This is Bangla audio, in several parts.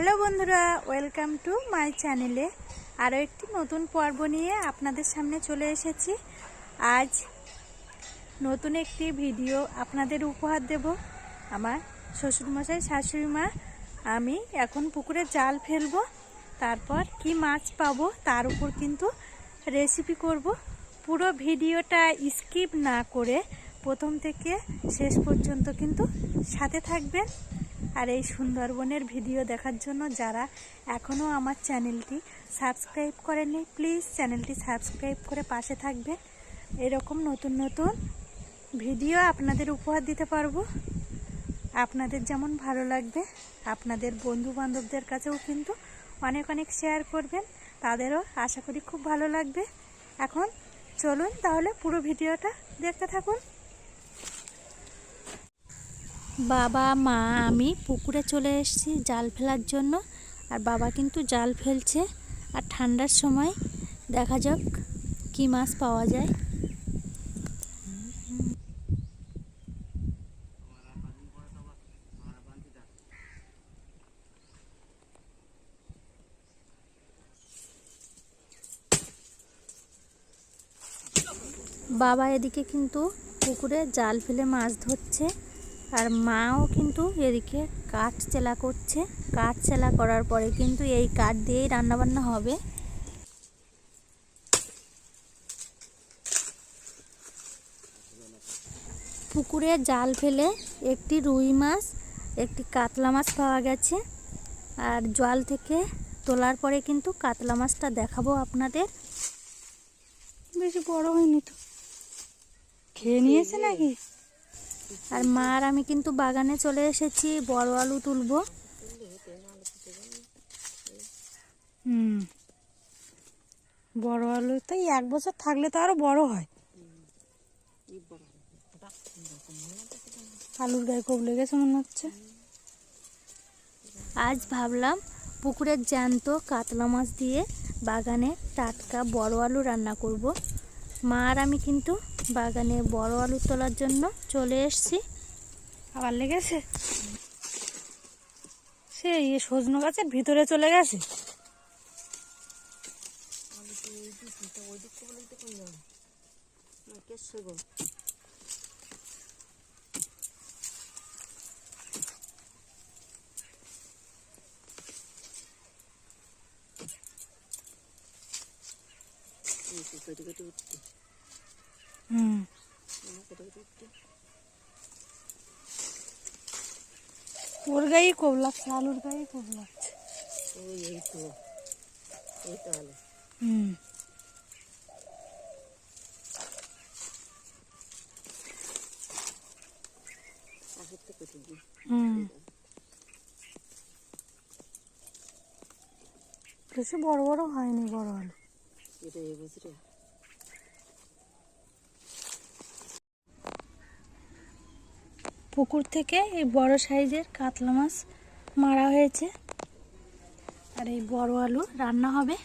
হ্যালো বন্ধুরা, ওয়েলকাম টু মাই চ্যানেলে আরও একটি নতুন পর্ব নিয়ে আপনাদের সামনে চলে এসেছি। আজ নতুন একটি ভিডিও আপনাদের উপহার দেব। আমার শ্বশুরমশাই, শাশুড়ি মা, আমি এখন পুকুরে জাল ফেলব, তারপর কি মাছ পাবো তার উপর কিন্তু রেসিপি করব। পুরো ভিডিওটা স্কিপ না করে প্রথম থেকে শেষ পর্যন্ত কিন্তু সাথে থাকবেন। আর এই সুন্দরবনের ভিডিও দেখার জন্য যারা এখনও আমার চ্যানেলটি সাবস্ক্রাইব করেনি প্লিজ চ্যানেলটি সাবস্ক্রাইব করে পাশে থাকবে এরকম নতুন নতুন ভিডিও আপনাদের উপহার দিতে পারব। আপনাদের যেমন ভালো লাগবে, আপনাদের বন্ধু বান্ধবদের কাছেও কিন্তু অনেক অনেক শেয়ার করবেন। তাদেরও আশা করি খুব ভালো লাগবে। এখন চলুন তাহলে পুরো ভিডিওটা দেখতে থাকুন। বাবা, মা, আমি পুকুরে চলে এসেছি জাল ফেলার জন্য। আর বাবা কিন্তু জাল ফেলছে। আর ঠান্ডার সময় দেখা যাক কি মাছ পাওয়া যায়। বাবা এদিকে কিন্তু পুকুরে জাল ফেলে মাছ ধরছে। আর মাও কিন্তু এদিকে কাঠ চেলা করছে। কাঠ চেলা করার পরে কিন্তু এই কাঠ দিয়েই রান্নাবান্না হবে। পুকুরে জাল ফেলে একটি রুই মাছ একটি কাতলা মাছ পাওয়া গেছে। আর জল থেকে তোলার পরে কিন্তু কাতলা মাছটা দেখাবো আপনাদের। বেশি বড় হয়নি তো। খেয়ে নিয়েছে নাকি? আর মা আর আমি কিন্তু বাগানে চলে এসেছি বড় আলু তুলব। হুম। বড় আলু তাই এক বছর থাকলে তো আরও বড় হয়। আলুর গায়ে কোপ লেগেছে মনে হচ্ছে। আজ ভাবলাম পুকুরের জ্যান্ত কাতলা মাছ দিয়ে বাগানে টাটকা বড় আলু রান্না করব। মা আর আমি কিন্তু বাগানে বড় আলু তোলার জন্য চলে এসছি। আবার লেগেছে? সে ইয়ে সজনো গাছের ভিতরে চলে গেছে। হুম ওর গায়ে কোপ লাগছে। আলুর গায়ে কোপ লাগছে হুম। বেশি বড় বড় হয়নি বড় আলু। পুকুর থেকে এই বড় সাইজের কাতলা মাছ মারা হয়েছে। আর এই বড় আলু রান্না হবে।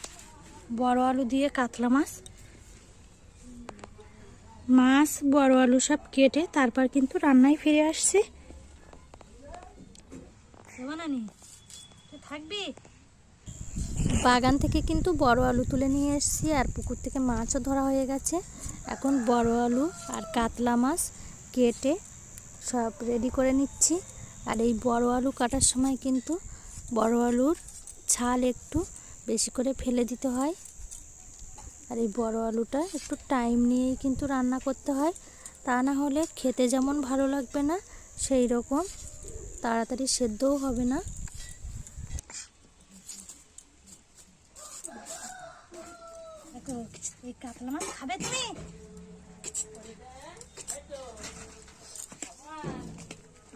বড় আলু দিয়ে কাতলা মাছ। মাছ বড় আলু সব কেটে তারপর কিন্তু রান্নায় ফিরে আসছি। থাকবি? বাগান থেকে কিন্তু বড় আলু তুলে নিয়ে এসেছি আর পুকুর থেকে মাছও ধরা হয়ে গেছে। এখন বড় আলু আর কাতলা মাছ কেটে সব রেডি করে নিচ্ছি। আর এই বড় আলু কাটার সময় কিন্তু বড় আলুর ছাল একটু বেশি করে ফেলে দিতে হয়। আর এই বড় আলুটা একটু টাইম নিয়েই কিন্তু রান্না করতে হয়। তা না হলে খেতে যেমন ভালো লাগবে না, সেই রকম তাড়াতাড়ি সেদ্ধও হবে না। এই কাতলা মাছ খাবে তুমি?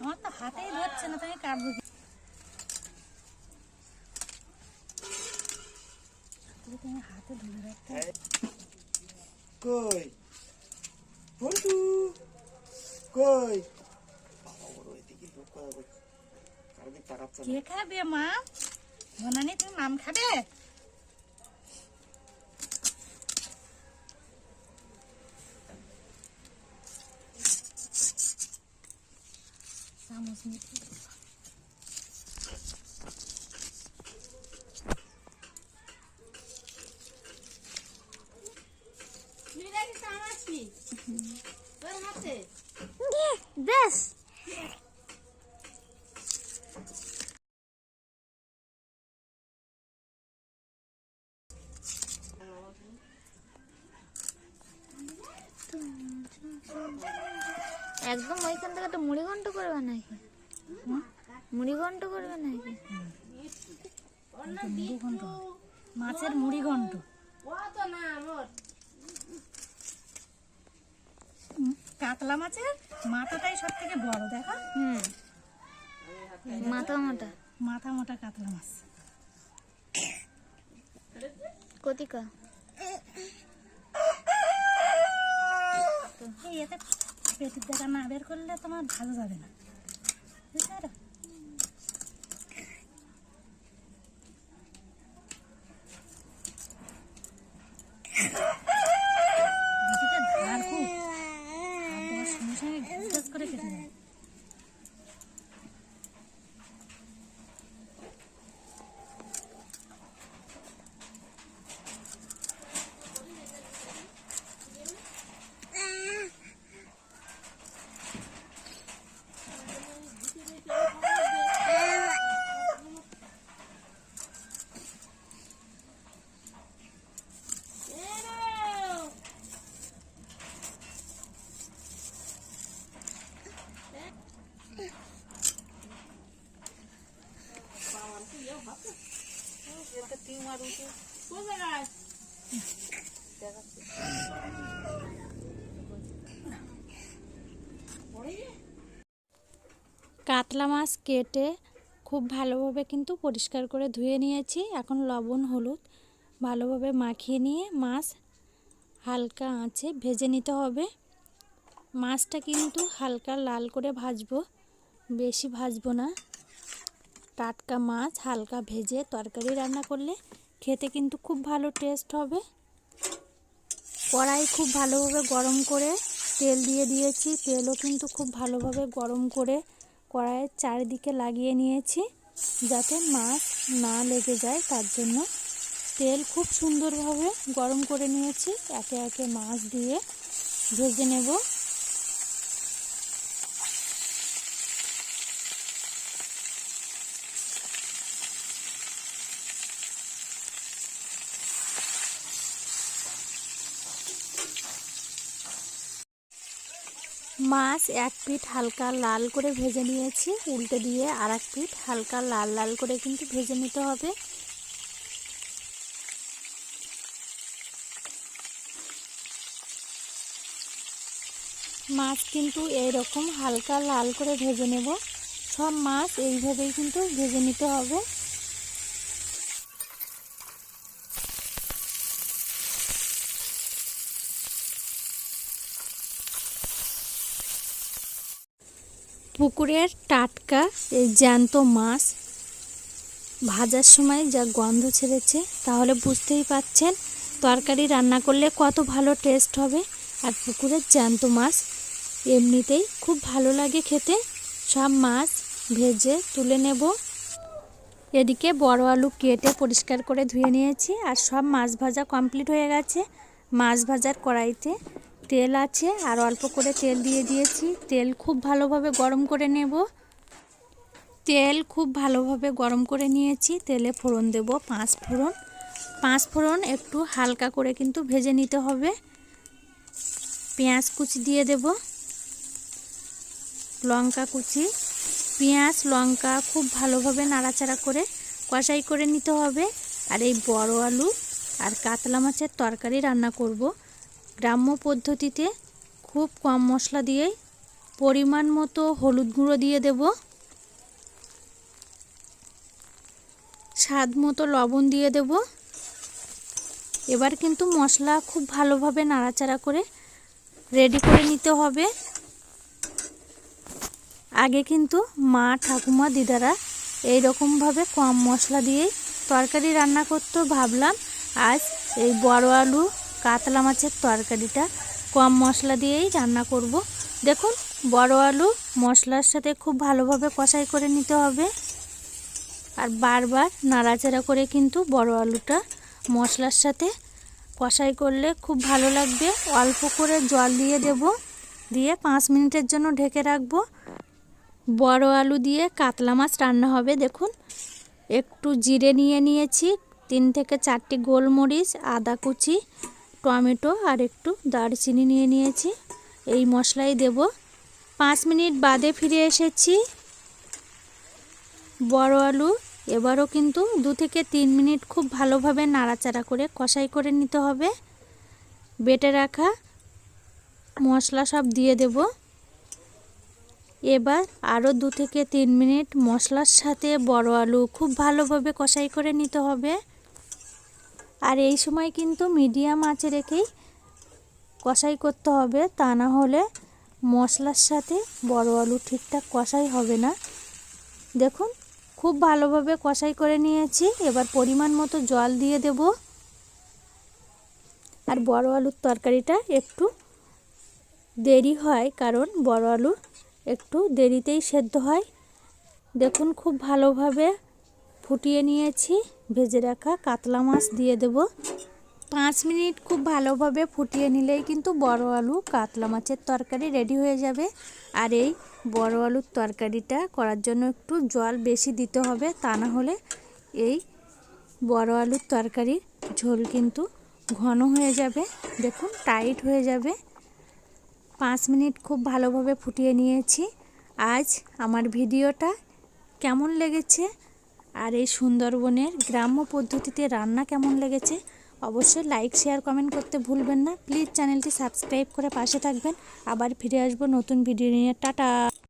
আমার তো হাতেই ধরছে না তুমি কাটবো তুমি হাতে ধরে রাখতে কই? বন্ধু কই? বাবা ওর ওইদিকে লোক কথা বলছে চারদিক তাকাচ্ছে কে খাবে মা? বনানি তুমি মাম খাবে? চামচ নিতে একদম ওইখান থেকে একটা মুড়ি ঘন্ট করবে নাকি? মুড়ি ঘন্ট করবে নাকি? মুড়ি ঘন্ট মাছের মুড়ি ঘন্ট কাতলা মাছের মাথাটাই সব থেকে বড় দেখো? হুম। মাথা মাথা মাথা মোটা কাতলা মাছ। কতিকা। এতে পেটের দেখা না বের করলে তোমার ভালো যাবে না বুঝতে পারো? বটিতে ধার খুব হাত দেওয়ার সঙ্গে সঙ্গে ঘ্যাস ঘ্যাস করে কেটে যায় কাতলা মাছ কেটে খুব ভালোভাবে কিন্তু পরিষ্কার করে ধুয়ে নিয়েছি। এখন লবণ, হলুদ ভালোভাবে মাখিয়ে নিয়ে মাছ হালকা আঁচে ভেজে নিতে হবে। মাছটা কিন্তু হালকা লাল করে ভাজবো, বেশি ভাজবো না। টাটকা মাছ হালকা ভেজে তরকারি রান্না করলে খেতে কিন্তু খুব ভালো টেস্ট হবে। কড়াই খুব ভালোভাবে গরম করে তেল দিয়ে দিয়েছি। তেলও কিন্তু খুব ভালোভাবে গরম করে কড়াইয়ের চারিদিকে লাগিয়ে নিয়েছি যাতে মাছ না লেগে যায়, তার জন্য তেল খুব সুন্দরভাবে গরম করে নিয়েছি। একে একে মাছ দিয়ে ভেজে নেব। মাছ এক পিঠ হালকা লাল করে ভেজে নিয়েছি, উল্টে দিয়ে আর এক পিঠ হালকা লাল লাল করে কিন্তু ভেজে নিতে হবে। মাছ কিন্তু এইরকম হালকা লাল করে ভেজে নেব। সব মাছ এইভাবেই কিন্তু ভেজে নিতে হবে। পুকুরের টাটকা, এই জ্যান্ত মাছ ভাজার সময় যা গন্ধ ছেড়েছে, তাহলে বুঝতেই পাচ্ছেন তরকারি রান্না করলে কত ভালো টেস্ট হবে। আর পুকুরের জ্যান্ত মাছ এমনিতেই খুব ভালো লাগে খেতে। সব মাছ ভেজে তুলে নেব। এদিকে বড় আলু কেটে পরিষ্কার করে ধুয়ে নিয়েছি, আর সব মাছ ভাজা কমপ্লিট হয়ে গেছে। মাছ ভাজার কড়াইতে তেল আছে আর অল্প করে তেল দিয়ে দিয়েছি। তেল খুব ভালোভাবে গরম করে নেব। তেল খুব ভালোভাবে গরম করে নিয়েছি। তেলে ফোড়ন দেব, পাঁচ ফোড়ন। পাঁচ ফোড়ন একটু হালকা করে কিন্তু ভেজে নিতে হবে। পেঁয়াজ কুচি দিয়ে দেব। লঙ্কা কুচি। পেঁয়াজ, লঙ্কা খুব ভালোভাবে নাড়াচাড়া করে কষাই করে নিতে হবে। আর এই বড় আলু আর কাতলা মাছের তরকারি রান্না করব। গ্রাম্য পদ্ধতিতে খুব কম মশলা দিয়ে পরিমাণ মতো হলুদ গুঁড়ো দিয়ে দেব। স্বাদ মতো লবণ দিয়ে দেব। এবার কিন্তু মশলা খুব ভালোভাবে নাড়াচাড়া করে রেডি করে নিতে হবে। আগে কিন্তু মা ঠাকুমা দিদারা এই রকমভাবে কম মশলা দিয়েই তরকারি রান্না করতো। ভাবলাম আজ এই বড় আলু কাতলা মাছের তরকারিটা। কম মশলা দিয়েই রান্না করব। দেখুন, বড় আলু মশলার সাথে খুব ভালোভাবে কষাই করে নিতে হবে। আর বারবার নাড়াচাড়া করে কিন্তু বড় আলুটা মশলার সাথে কষাই করলে খুব ভালো লাগবে। অল্প করে জল দিয়ে দেব। দিয়ে পাঁচ মিনিটের জন্য ঢেকে রাখব। বড় আলু দিয়ে কাতলা মাছ রান্না হবে। দেখুন, একটু জিরে নিয়ে নিয়েছি। তিন থেকে চারটি গোলমরিচ, আদা কুচি টমেটো আর একটু দারচিনি নিয়ে নিয়েছি। এই মশলাই দেব। পাঁচ মিনিট বাদে ফিরে এসেছি। বড় আলু এবারও কিন্তু দু থেকে তিন মিনিট খুব ভালোভাবে নাড়াচাড়া করে কষাই করে নিতে হবে। বেটে রাখা মশলা সব দিয়ে দেব। এবার আরও দু থেকে তিন মিনিট মশলার সাথে বড় আলু খুব ভালোভাবে কষাই করে নিতে হবে। আর এই সময় কিন্তু মিডিয়াম আঁচে রেখেই কষাই করতে হবে, তা না হলে মশলার সাথে বড় আলু ঠিকঠাক কষাই হবে না। দেখুন, খুব ভালোভাবে কষাই করে নিয়েছি। এবার পরিমাণ মতো জল দিয়ে দেব। আর বড় আলুর তরকারিটা একটু দেরি হয়, কারণ বড় আলু একটু দেরিতেই সেদ্ধ হয়। দেখুন, খুব ভালোভাবে ফুটিয়ে নিয়েছি। ভেজে রাখা কাতলা মাছ দিয়ে দেব। পাঁচ মিনিট খুব ভালোভাবে ফুটিয়ে নিলেই কিন্তু বড় আলু কাতলা মাছের তরকারি রেডি হয়ে যাবে। আর এই বড় আলুর তরকারিটা করার জন্য একটু জল বেশি দিতে হবে, তা না হলে এই বড় আলুর তরকারির ঝোল কিন্তু ঘন হয়ে যাবে। দেখুন, টাইট হয়ে যাবে। পাঁচ মিনিট খুব ভালোভাবে ফুটিয়ে নিয়েছি। আজ আমার ভিডিওটা কেমন লেগেছে আর এই সুন্দরবনের গ্রাম্য পদ্ধতিতে রান্না কেমন লেগেছে অবশ্যই লাইক শেয়ার কমেন্ট করতে ভুলবেন না। প্লিজ চ্যানেলটি সাবস্ক্রাইব করে পাশে থাকবেন। আবার ফিরে আসব নতুন ভিডিও নিয়ে। টাটা!